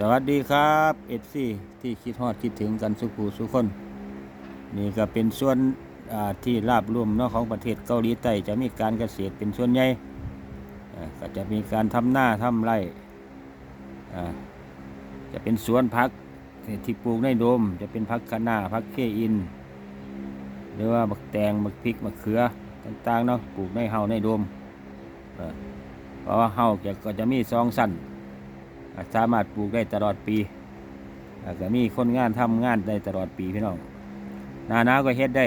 สวัสดีครับเอฟซีที่คิดฮอดคิดถึงกันสุขูสุคน นี่ก็เป็นส่วนที่ราบรุ่มเนาะของประเทศเกาหลีใต้จะมีการเกษตรเป็นส่วนใหญ่ก็จะมีการทำหน้าทำไร่จะเป็นสวนพักที่ปลูกในโดม จะเป็นพักคะน้าพักเคอิน หรือว่าบักแตงบักพริกบักเขือต่างๆเนาะปลูกในเฮาในโดมเพราะว่าเฮาจะก็จะมีสองสั้น สามารถปลูกได้ตลอดปีอ่าก็มีคนงานทำงานได้ตลอดปีพี่น้องหนาหนาวก็เฮ็ดได้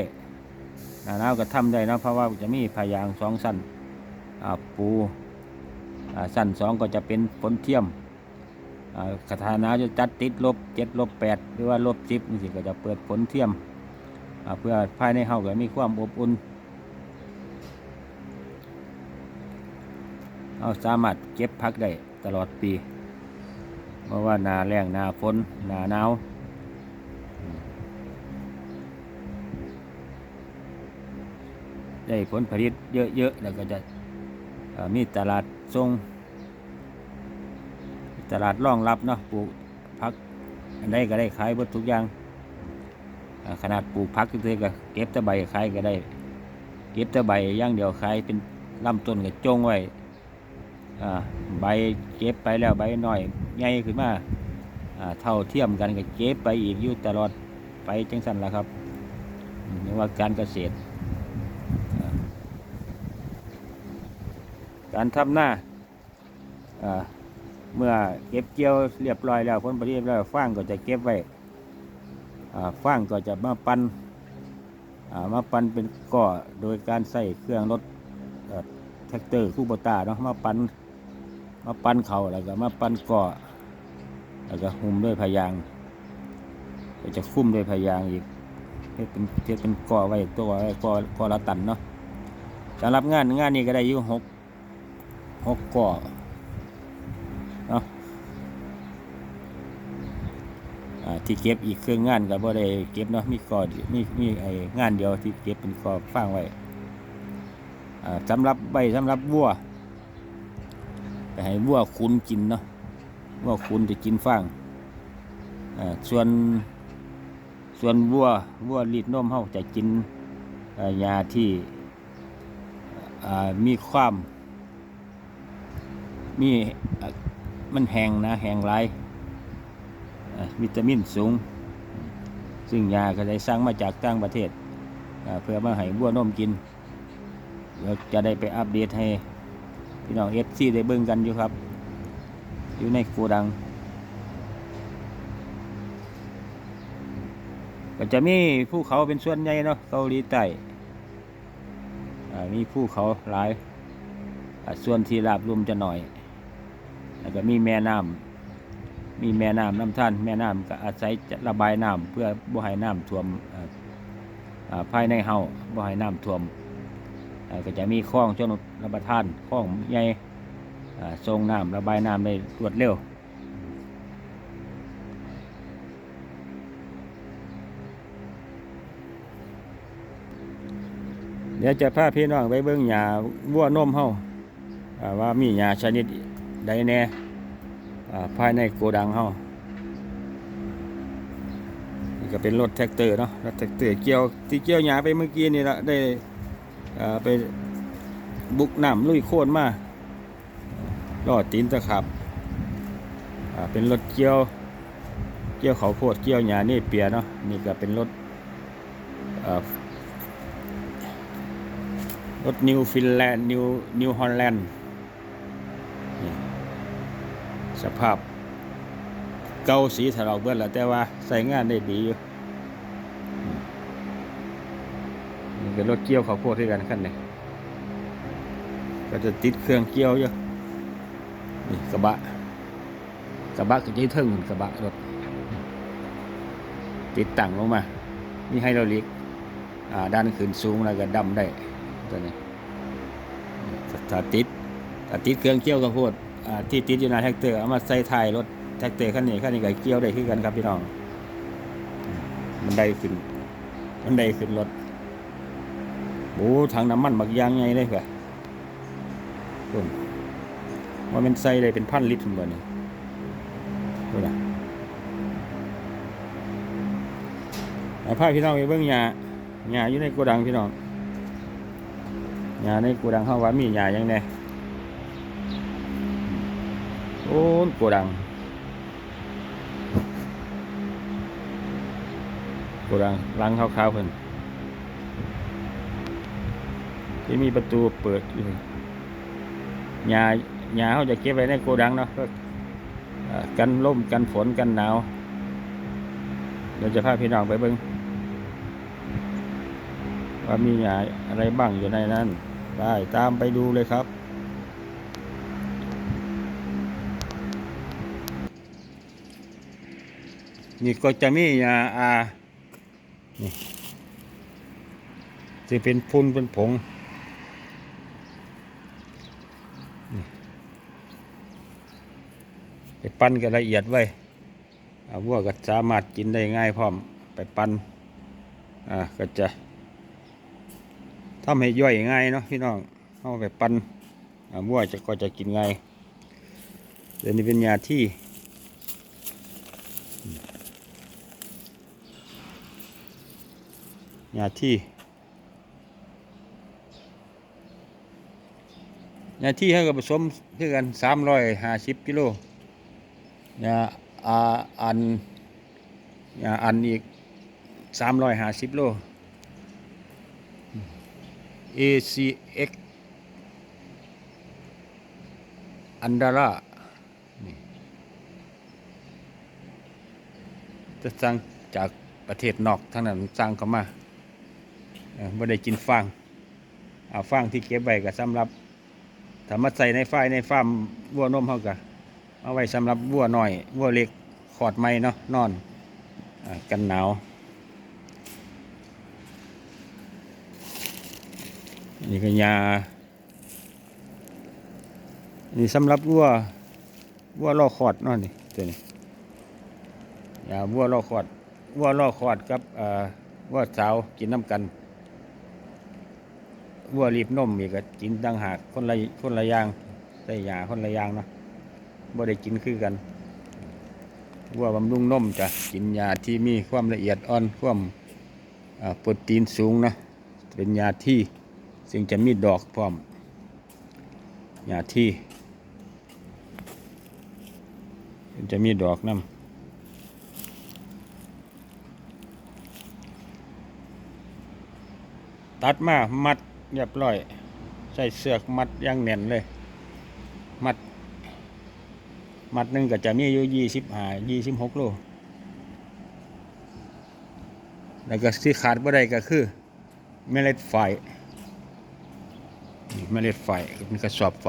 หนาหนาวก็ทำได้นะเพราะว่าจะมีพายางสองสั้นปูสั้นสองก็จะเป็นฝนเทียมอ่ากระทาหนาวจะจัดติดลบเจ็ดลบแปดหรือว่าลบสิบนี่สิก็จะเปิดฝนเทียมเพื่อภายในเฮาก็มีความอบอุ่นเราสามารถเก็บพักได้ตลอดปี เพราะว่าหนาแรงหนาฝนหนาหนาวได้ผลผลิตเยอะๆแล้วก็จะมีตลาดทรงตลาดรองรับเนาะปลูกพักอันใดก็ได้ขายหมดทุกอย่างขนาดปลูกพักก็ก็เก็บแตะใบขายก็ได้ เก็บแตะใบอย่างเดียวขายเป็นลำต้นก็จงไว้ ใบเก็บไปแล้วใบหน่อยใหญ่ขึ้นมาอ่าเท่าเทียมกันก็เก็บไปอีกอยู่ตลอดไปจังสันละครับเรียกว่าการเกษตร การทำหน้าเมื่อเก็บเกี่ยวเรียบร้อยแล้วผลผลิตเรียบร้อยฟางก็จะเก็บไว้ฟางก็จะมาปันมาปันเป็นก่อโดยการใส่เครื่องรถแท็กเตอร์คู่บตาเนาะมาปัน มาปั้นเขาแล้วก็มาปั้นก่อแล้วก็หุ้มด้วยพยางก็จะคุ้มด้วยพยางอีกเฮ็ดเป็นเฮ็ดเป็นก่อไว้ตัวไว้ก่อก่อละตันเนาะสำหรับงานงานนี้ก็ได้อยู่หกหกก่อเนาะที่เก็บอีกเครื่องงานก็บ่ได้เก็บเนาะมีก่อมีมีไองานเดียวที่เก็บเป็นก่อฟางไว้สำหรับใบสำหรับวัว ไปให้วัวคุนกินเนาะวัวคุนจะกินฟางส่วนส่วนวัววัวรีดนมเฮาจะกินยาที่มีความมีมันแหงนะแหงหลายอ่าวิตามินสูง ซึ่งยาก็ได้สร้างมาจากต่างประเทศ เพื่อมาให้วัวนมกิน เราจะได้ไปอัปเดตให้ พี่น้องเอฟซีได้เบิ่งกันอยู่ครับ อยู่ในโกดัง ก็จะมีภูเขาเป็นส่วนใหญ่เนาะเกาหลีใต้อ่ามีภูเขาหลายส่วนที่ราบรุ่มจะหน่อย แล้วก็มีแม่น้ำมีแม่น้ำน้ำท่านแม่น้ำก็อาศัยจะระบายน้ำเพื่อบ่ให้น้ำท่วมภายในเฮาบ่ให้น้ำท่วม ก็จะมีคลองชนรับประทานคลองใหญ่ทรงน้ำระบายน้ำได้รวดเร็วเดี๋ยวจะพาพี่น้องไปเบิ่งหญ้าวัวนมเฮาว่ามีหญ้าชนิดใดแน่ภายในโกดังเฮานี่ก็เป็นรถแท็กเตอร์เนาะรถแท็กเตอร์เกี่ยวที่เกี่ยวหญ้าไปเมื่อกี้นี่ละได้ ไปบุกนำลุยโคลนมาลอดตีนตะขับเป็นรถเกี่ยว เกี่ยวเขาโพดเกี่ยวหญ้านี่เปียเนาะนี่ก็เป็นรถรถนิวฟินแลนด์นิวนิวฮอลแลนด์สภาพเก่าสีถลอกเบิดแล้วแต่ว่าใส่งานได้ดีอยู่อืม นี่ก็รถเกี่ยวเขาวโพดด้วยกันขั้นนี้ก็จะติดเครื่องเกี่ยวอยู่นี่กระบะกระบะก็จะเทิงกระบะรถติดตั้งลงมามีให้เราเล็กอ่าด้านขึ้นสูงแล้วก็ดำได้ตัวนี้ถ้าติดถ้าติดเครื่องเกี่ยวกับโพดที่ติดอยู่ในแท็กเตอร์เอามาใส่ท้ายรถแท็กเตอร์คันนี้คันนี้ก็เกี่ยวได้คือกันครับพี่น้องมมันได้ขึ้นมันได้ขึ้นรถ โอ้ถังน้ำมันบักยางไงเลยค่ะคุณว่ามันใส่เลยเป็นพันลิตรบ่เนี่ดูนะเอาพาพี่น้องไปเบิ่งหญ้าหญ้าอยู่ในโกดังพี่น้องหญ้าในโกดังเฮาว่ามีหญ้าหยังแน่โอ้โกดังโกดังหลังขาวๆเพิ่น ที่มีประตูเปิดอยู่หญ้าหญ้าเขาจะเก็บไว้ในโกดังเนาะกันลมกันฝนกันหนาวเดี๋ยวจะพาพี่น้องไปเบิ่งว่ามีหยาอะไรบ้างอยู่ในนั้นได้ตามไปดูเลยครับนี่ก็จะมียาอานี่จะเป็นพุ่นเป็นผงนี่ไปั้นกันละเอียดไว้วัวก็สามารถกินได้ง่ายพร้อมไปปั้นอ่าก็จะทำให้ย่อยง่ายเนาะพี่น้องเอาไปปั้นอ่ามั่วจะก็จะกินง่ายเดี๋ยวนี้เป็นยาที่ยาที่ยาที่ให้กับผสมคือกันสามร้อยห้าสิบกิโล ยาอาอันยาอันอีกสามร้อยห้าสิบโล ACX อันดาร่าจะสั่งจากประเทศนอกทั้งนั้นสั่งเข้ามาไม่ได้กินฟางเอาฟางที่เก็บไว้ก็สำหรับถ้ามาใส่ในฝ้ายในฟาร์มวัวนมเขาก็ เอาไว้สำหรับวัวหน้อยวัวเล็กขอดไม้เนาะนอนอกันหนาวนี่ก็ยานี่สำหรับวัววัวล่อคอดเนาะนี่ตัวนี้ยาวัวล่อคอดวัวล่อคอดกับวัวสาวกินน้ำกันวัวรีบนมอีกก็กินต่างหากคนละคนละอย่างได้ยาคนละอย่างเนาะ บ่ได้กินคือกันวัวบำรุงนมจะกินยาที่มีความละเอียดอ่อนความโปรตีนสูงนะเป็นยาที่ซึ่งจะมีดอกพร้อมยาที่จะมีดอกน้ำตัดมา มัดเรียบร้อย ใส่เสือกมัดอย่างแน่นเลย มัด มัดหนึ่งก็จะมีอยู่ยี่สิบห้ายี่สิบหกโลแล้วก็ที่ขาดบ่ได้ก็คือเมล็ดไฟเมล็ดไฟเป็นกระสอบไฟ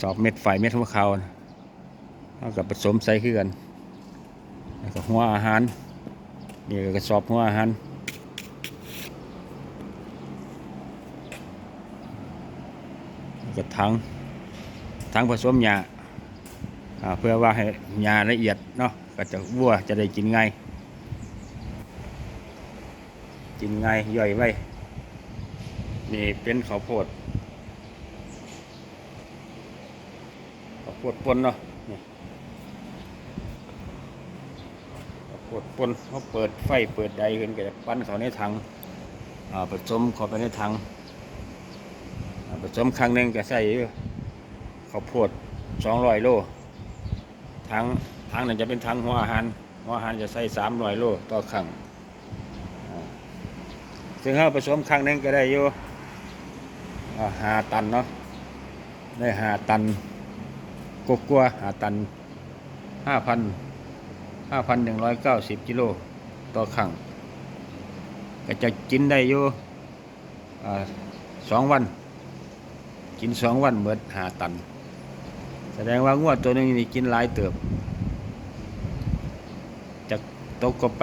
สอบเม็ดไฟเม็ดหัวขาเอากับผสมใส่ขึ้นกันแล้วก็หัวอาหาร นี่ก็กระสอบหัวอาหารแล้วก็ถังถังผสมยาอ่าเพื่อว่าให้ยาละเอียดเนาะก็จะวัวจะได้กินง่ายกินง่ายย่อยไว้ นี่เป็นข้าวโพดข้าวโพดปนเนาะ นี่ข้าวดปนเขาเปิดไฟเปิดใดขึ้นก็จะปั้นเขาในถังผสมเข้าไปในถังผสมครั้งหนึ่งก็ใส่ข้าวโพดสองร้อยโลทั้งทั้งนั้นจะเป็นทั้งหัวอาหารหัวอาหารจะใส่สามร้อยโลต่อครั้งอ่าซึ่งเราผสมครั้งหนึงก็ได้อยู่อ่าห้าตันเนาะได้หาตันกกลัวหาตันห้าพัน ห้าพันหนึ่งร้อยเก้าสิบกิโลต่อครั้งก็จะกินได้อยู่สองวัน กินสองวันเหมือนหาตัน แสดงว่างวดตัวนึงนี่กินหลายเติบจะตกก็ไป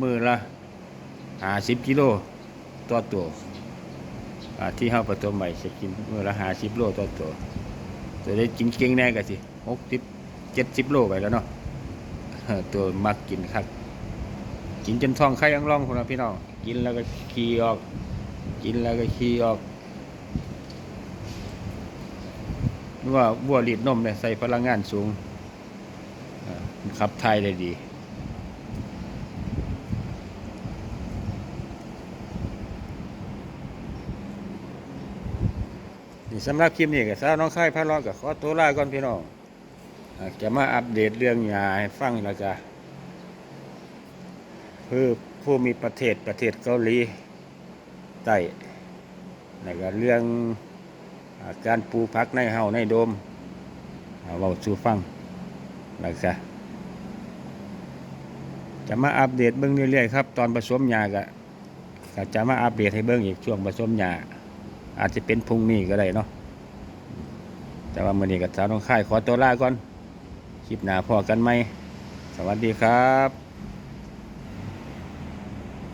มือละหาสิบกิโลต่อตัวที่เฮาผสมใหม่จะกินมือละหาสิบโลต่อตัวตัวได้กินเก่งแน่ก็สิหกสิบเจ็ดสิบโลไปแล้วเนาะ ตัวมักกินครับกินจนท้องไข่อังร่องคนละพี่น้องกินแล้วก็ขี้ออก กินแล้วก็ขี้ออกนึกว่าบัวรีดนมเนี่ยใส่พลังงานสูงขับถ่ายได้ดีนี่สำหรับคลิปนี้ก็สาวน้องค่ายพระรองกับขอตัวลาก่อนพี่น้อง จะมาอัปเดตเรื่องยาให้ฟังแล้วก็คือผู้มีประเทศประเทศเกาหลีใต้แล้วก็เรื่องอการปลูกพักในเฮาในโดมเอาสู่ฟังแล้วก็จะมาอัปเดตเบิ่งเรื่อยๆครับ ตอนผสมยาก็ก็จะมาอัปเดตให้เบิ่งอีกช่วงผสมยาอาจจะเป็นพรุ่งนี้ก็ได้เนาะแต่ว่ามื่อนี้กับสาวน้องค่ายขอตัวลาก่อน คลิปหน้าพอกันไหม สวัสดีครับ